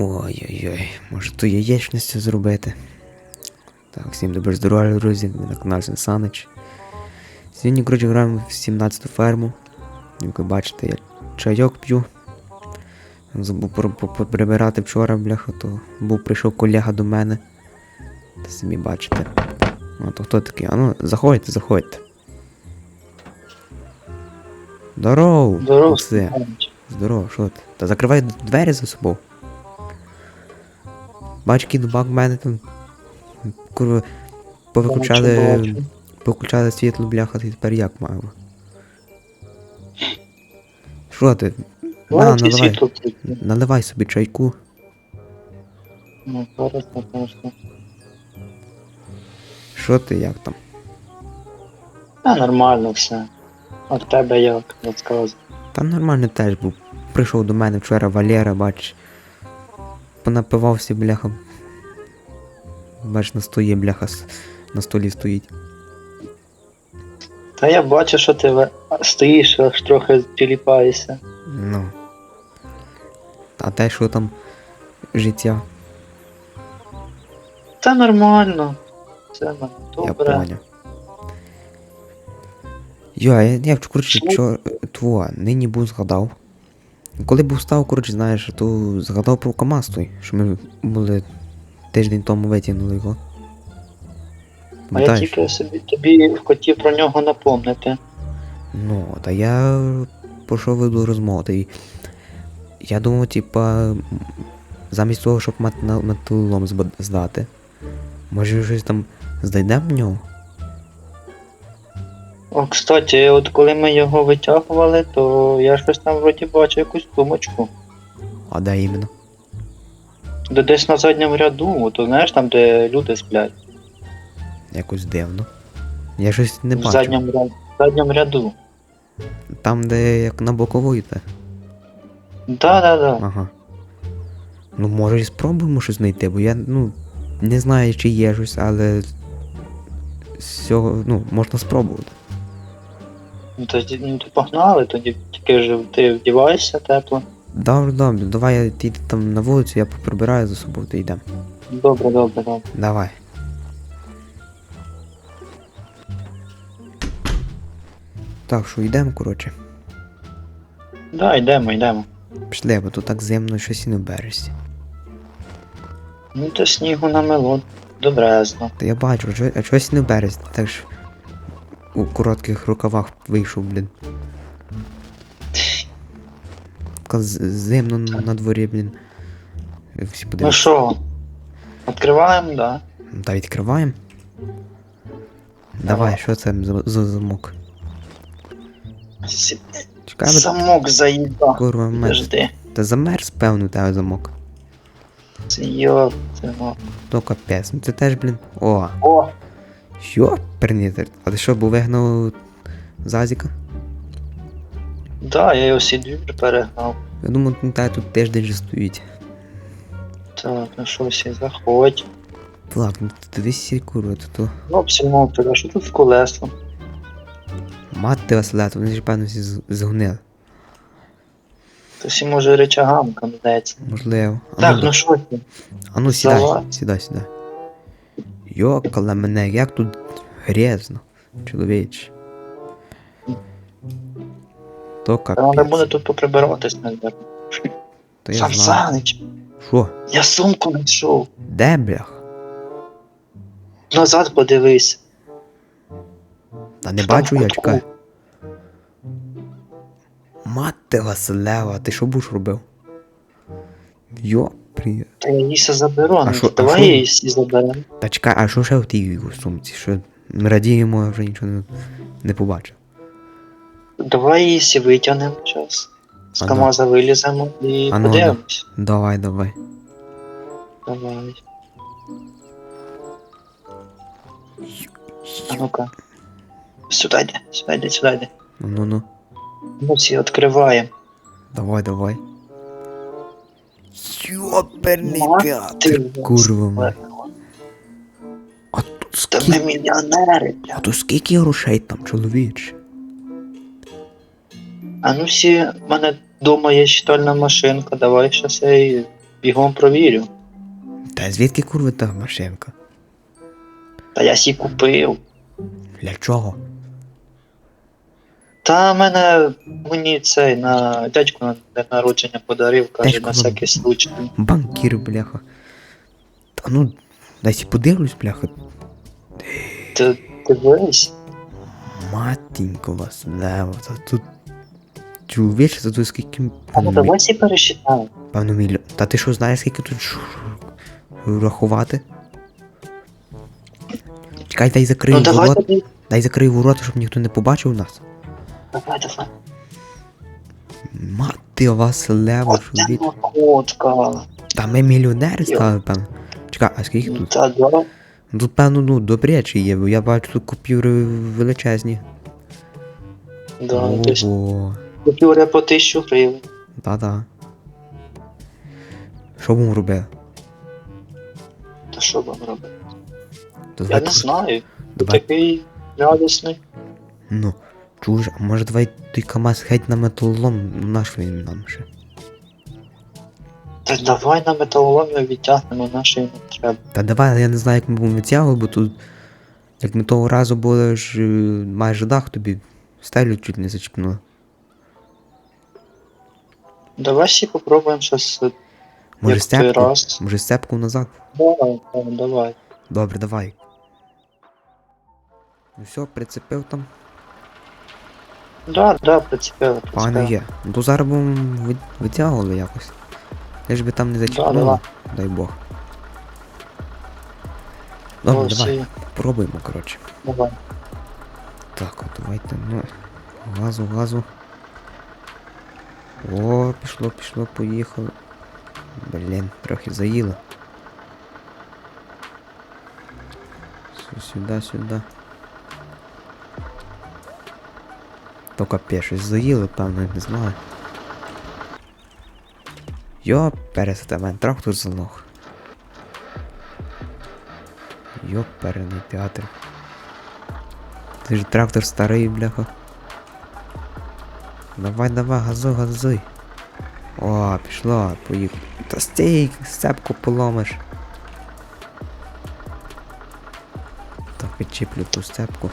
Ой-ой-ой, може ту яєчницю зробити. Так, всім добре здоров'я, друзі, ви на каналі Санич. Сьогодні, коротше, граємо в 17-ту ферму. Як ви бачите, я чайок п'ю. Забув прибирати вчора, бляха, то був прийшов колега до мене. Та самі бачите. А то хто такий? А ну, заходьте, заходьте. Здоров! Здорово, Максим. Здорово, що ти? Та закривай двері за собою. Бач, кінбак в мене там. Курва. Повиключали. Повиключали світло, бляха, ти тепер як мав? Що ти? На, наливай. Наливай собі чайку. Ну, зараз, напевно. Що ти як там? Та нормально все. А в тебе як, розказуй. Та нормально теж був. Прийшов до мене вчора Валера, бач. Понапивався, бляха. Бач, на столі, бляха, на столі стоїть. Та я бачу, що ти стоїш, аж трохи тіліпаєшся. Ну. А те, що там життя, Та нормально. Все я добре. поняв. Йо, я, я коротше, чо, тво, нині був згадав. Коли був став, коротше, знаєш, то згадав про КАМАЗ той, що ми були тиждень тому витягнули його. А я Пам'ятаєш? тільки собі тобі хотів про нього напомнити. Ну, та я що веду розмову. Та й я думав, типа, м, замість того, щоб мат- на- металолом зб- здати, може щось там знайдемо в нього? О, кстати, от коли ми його витягували, то я щось там вроді бачив якусь сумочку. А де іменно? Де десь на задньому ряду, то знаєш там, де люди сплять. Якось дивно. Я щось не в задньому ряду. В задньому ряду. Там, де як на бокову йде. Да, да, да. Ага. Ну, може і спробуємо щось знайти, бо я, ну, не знаю, чи є щось, але з цього, ну, можна спробувати. Ну, Тоді ну, то погнали, тоді тільки ж ти вдіваєшся тепло. Добре, добре, давай я ти йди там на вулицю, я поприбираю за собою, то йдемо. Добре, добре, добре. Давай. Так, що йдемо, коротше. Да, йдемо, йдемо. Пішли, бо тут так зимно щось і не берешся. Ну то снігу намело добрезно. Та я бачу, а щось не ти так ж у коротких рукавах вийшов, блін. Така зимно на дворі, блін. Всі Ну що, відкриваємо, да. Та відкриваємо. Давай, що це за, за замок? Чекай, Замок заїда. курва мерз. Та замерз, певно, тебе замок. Це йоп, це ну. То капець, ну це теж, блін. О, О, що? Пернітер. А ти що, був вигнав Зазіка? да, я його всі двір перегнав. Я думаю, ну, та тут тиждень же стоїть. Так, ну що всі, заходь. Ладно, ти десь курва, то то. Ну, всьому, а що тут з колесом? Мати Василя, то вони ж певно всі з- згнили. То всі може речагам камнеться. Можливо. А Так, ну, ну що ти? а ну сідай, сідай, сідай. Йокала мене, як тут грязно, чоловіч. То Треба буде капець. тут поприбиратись, мабуть. То я Сам знаю. Санич, Що? я сумку знайшов. Де блях? Назад подивись. Та не Там бачу я, кутку. чекай. Мати Василева, ти що будеш робив? Йо, привіт. Та я її все заберу, А ну що- а давай що? її всі заберемо. Та чекай, а що ще в тій сумці? Що радіємо, я вже нічого не, не побачив. Давай її всі витягнемо час. З А. КамАЗа виліземо і А ну, подивимось. Давай, давай. Давай. А ну-ка. Сюди йди, сюди йди, сюди йди. Ну ну ну. Ну всі відкриваємо. Давай, давай. Йоперний Ти Курва. ма. А тут Та ми скільки, мільйонери, а бля. тут скільки грошей там, чоловіч? А ну всі, в мене вдома є читальна машинка, давай щас я її бігом провірю. Та звідки курва та машинка? Та я сі купив. Для чого? Та мене мені цей на дядьку на день народження подарив, каже, Дядько на всякий случай. Банкір, бляха. Та ну, дайся подивлюсь, бляха. Ти дивись. Матінько вас, лево, та тут. Чоловіче, та тут скільки. А ну давай сі пересчитаємо. певно мільйон. Та ти що знаєш, скільки тут ш- рахувати? Чекай, дай закрию Ну давай ворот. Дай закрию ворота, щоб ніхто не побачив нас. Давай, давай. Мати вас лево, чоловіч. находка. Та ми мільйонери стали, певно. Чекай, а скільки тут? Та да. Тут, певно, ну, добряче є, бо я бачу тут купюри величезні. Да, Ого. купюри по тисячу гривень. Да-да. Що будемо робити? Та що робити? То Я не знаю. Ти Давай. такий радісний. Ну, чуєш, а може давай той КамАЗ геть на металолом, наш він нам ще. Та давай на металоломі відтягнемо наші не треба. Та давай, я не знаю, як ми будемо відтягувати, бо тут. Як ми того разу були ж е, майже дах тобі стелю чуть не зачепнули. Давай всі попробуємо щось. е, Може Як той степку? раз. Може степку назад? Давай, давай, давай. Добре, давай. Ну все, прицепив там. Да, да, прицепили. Пане прицепили. є. Ну зараз ви- витягували якось. Лиш би там не зачепнуло. давай. Дай Бог. Добре, Ось давай, і- пробуємо, коротше. Давай. Так, от давайте, ну. Газу, газу. О, пішло, пішло, поїхало. Блін, трохи заїло. Все, сюди, сюди. То капець, щось заїло, певно, я не знаю. Йо, пересте, мене трактор залог. Йоп, перений театр. Ти ж трактор старий, бляха. Давай, давай, газуй, газуй. О, пішла, поїхав. Та стій, сцепку поломиш. Так, відчіплю ту сцепку.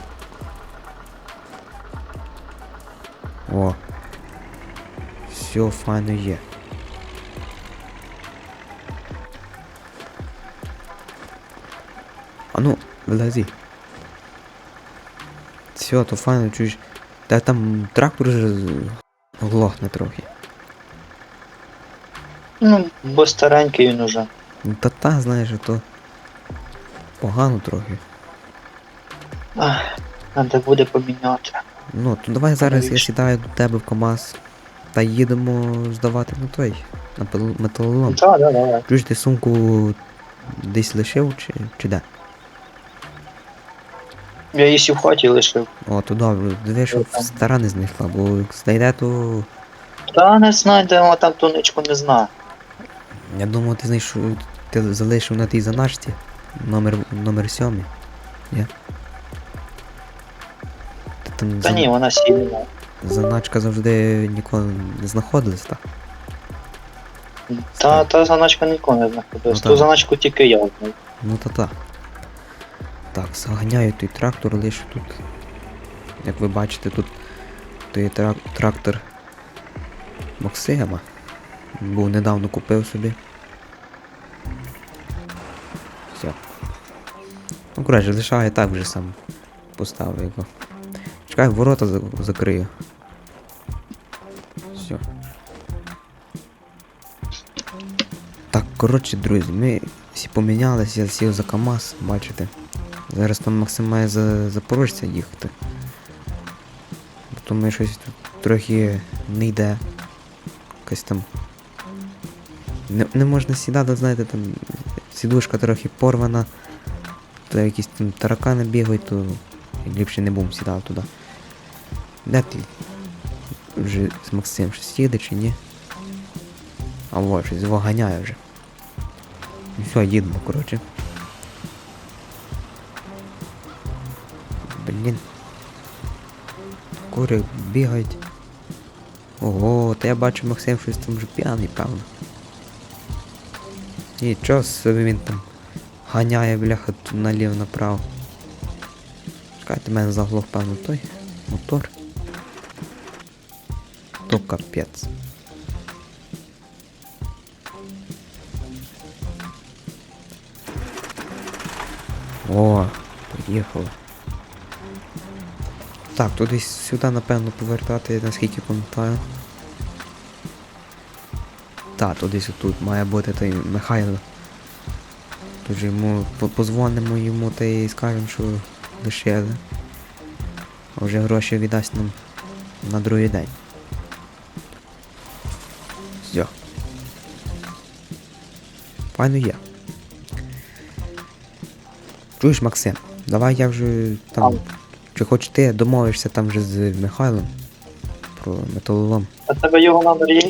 Все, файно є. А ну, вилази. Все, то файно, чуєш. Та там трактор вже глохне трохи. Ну, бо старенький він уже. Та та, знаєш, то погано трохи. Ах, Треба буде поміняти. Ну, то давай зараз я сідаю до тебе в КАМАЗ та їдемо здавати на той, на металолом. Так, да, давай. Чуєш, ти сумку десь лишив чи, чи де? Я її в хаті лишив. О, то добре, диви, щоб стара не знайшла, бо як знайде, то Та не знайдемо там туничку не знаю. я думав, ти знайшов, ти залишив на тій заначці номер, номер сьомий. Є? Та там Та зан- ні, вона сіла. Заначка завжди ніколи не знаходилась, так? Та, та заначка ніколи не знаходилась. Ну, Ту так. заначку тільки я знаю. Ну та та. Так, заганяю той трактор лише тут. Як ви бачите, тут той трак- трактор Максима. Був недавно купив собі. Все. Ну, коротше, лишаю так вже сам поставив його. Чекай, ворота за- закрию. Коротше, друзі, ми всі помінялися, я сів за КАМАЗ, бачите. Зараз там Максим має за Запорожця їхати. Бо то ми щось тут трохи не йде. Якась там. Не, не можна сідати, знаєте, там сідушка трохи порвана. То якісь там таракани бігають, то ліпше не будемо сідати туди. Де ти? Вже з Максим щось їде чи ні? А вот, щось ваганяє вже. Ну все, їдемо, коротше. Блін. Кури бігають. Ого, та я бачу Максим щось там вже п'яний, певно. Нічого собі він там ганяє, бляха, тут наліво направо. Чекайте, мене заглох, певно, той мотор. То капець. О, поїхали. Так, десь сюди, напевно, повертати, наскільки пам'ятаю. Так, тут десь тут має бути той Михайло. Тож йому позвонимо йому та й скажемо, що лишили. А вже гроші віддасть нам на другий день. Все. Файно є. Чуєш, Максим? Давай я вже там. Чи хоч ти домовишся там вже з Михайлом про металолом. А тебе його номер є?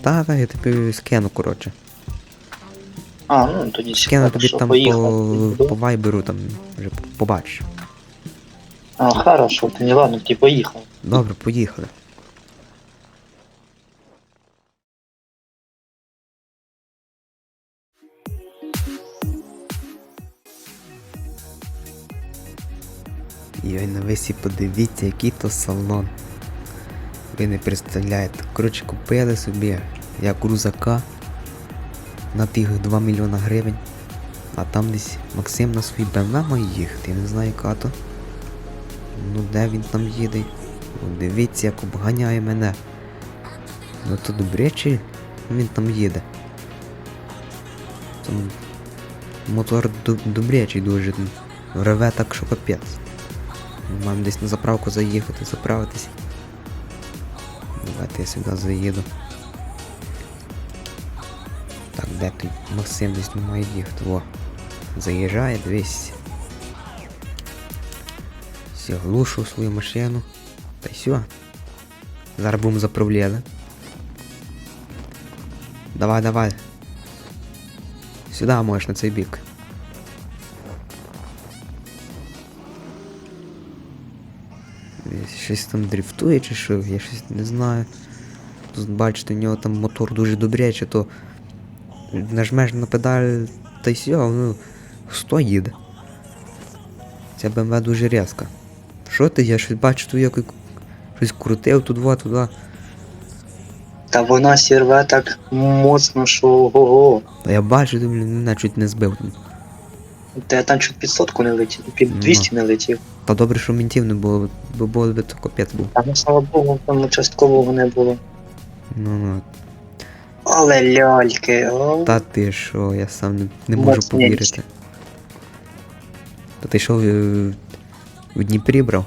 Та, та, я тобі скину, коротше. А, ну тоді Скину тобі там по, по вайберу, там вже побачиш. А, хорошо, ти не ладно, ти поїхав. Добре, поїхали. Йой, на весі подивіться, який то салон. Ви не представляєте. Коротше, купили собі як рузака на тих 2 мільйона гривень. А там десь Максим на свій БМВ має їхати, я не знаю яка то. Ну де він там їде? О, Дивіться, як обганяє мене. Ну то добре чи він там їде? Там мотор добрячий дуже. Реве так, що капець. Маємо десь на заправку заїхати, заправитись. Давайте я сюди заїду. Так, де ти? Максим десь не має їхати. Во. Заїжджає, дивись. Все, глушу свою машину. Та й все. Зараз будемо заправляли. Давай, давай. Сюди можеш на цей бік. Щось там дрифтує чи що, я щось не знаю. Тут бачите, у нього там мотор дуже добрячий, то нажмеш на педаль та й все, ну 100 їде. Ця БМВ дуже різка. Що ти? Я щось бачу, тут як щось крутив туди, туди. Та вона сірве так моцно, що ого. Та я бачу, ти, блін, мене чуть не збив. Та я там чуть під сотку не летів, під Ну. 200 не летів. Та добре, що мінтів не було, бо було б то капець був. А ну слава Богу, там часткового не було. Ну ну. Але ляльки, о. Та ти що, я сам не, не можу повірити. Та ти що в, в Дніпрі брав?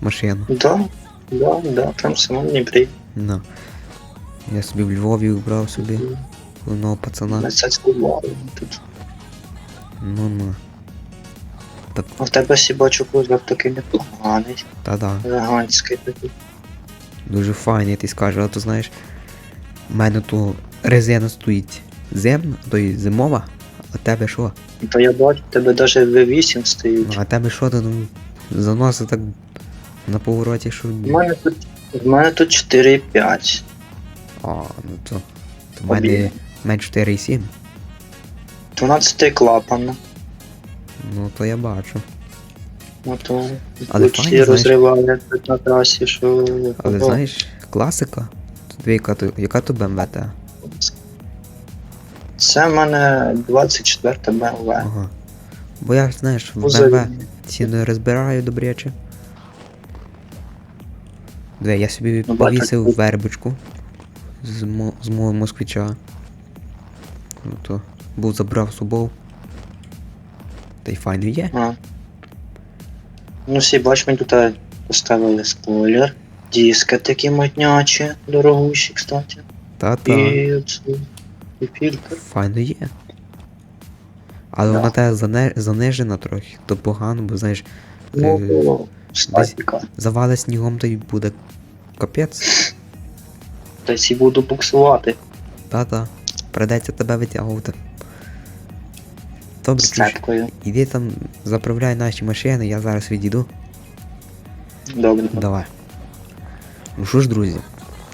Машину. Да, да, да, там в самому Дніпрі. Ну. Я собі в Львові брав собі одного пацана. На тут. Ну ну. А в тебе всі бачу кузов такий непоганий, Та-да. елегантський такий. Дуже файний, ти скажу, а то знаєш, в мене то резина стоїть земна, то й зимова, а тебе що? То я бачу, тебе навіть V8 Ну, стоїть. а тебе що то ну, заносить так на повороті, що. У мене тут, в мене тут 4,5. А, ну то. В мене менш 4,7. 12 клапан. Ну то я бачу. Ну то Але лучі файно, знаєш. розривали тут на трасі, що. Але Ого. знаєш, класика. Тут яка то, яка то BMW та? Це в мене 24 BMW. Ага. Бо я, знаєш, в Кузові. BMW ці не розбираю добряче. Диви, я собі Ну, повісив тут- вербочку з, мо- з мого москвича. Ну то був забрав з собою. Та й файно є. А. Ну всі бач, мені тут е, поставили спойлер. Диски такі моднячі, дорогущі, кстати. Та-та. І, фільтр. Файно є. Але Да. вона тебе зане... занижена трохи, то погано, бо знаєш, е, Ну, статіка. завали снігом, то й буде капець. Та всі буду буксувати Та-та. Придеться тебе витягувати. Добре, чуєш, іди там заправляй наші машини, я зараз відійду. Добре. Давай. Ну що ж, друзі,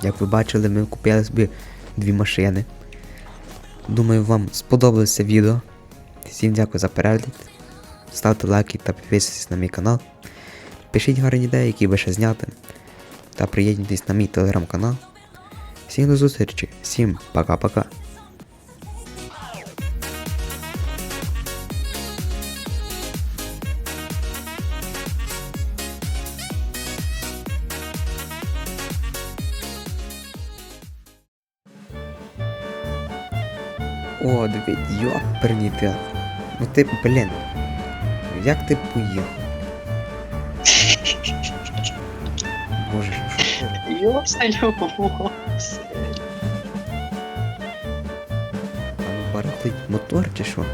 як ви бачили, ми купили собі дві машини. Думаю, вам сподобалося відео. Всім дякую за перегляд. Ставте лайки та підписуйтесь на мій канал. Пишіть гарні ідеї, які ви ще зняти. Та приєднуйтесь на мій телеграм-канал. Всім до зустрічі, всім пока-пока. О, дивіть, йоперні ти. Ну ти, блін. Як ти поїхав? Боже, що Йопса, йопса. А ну барахлить мотор чи що?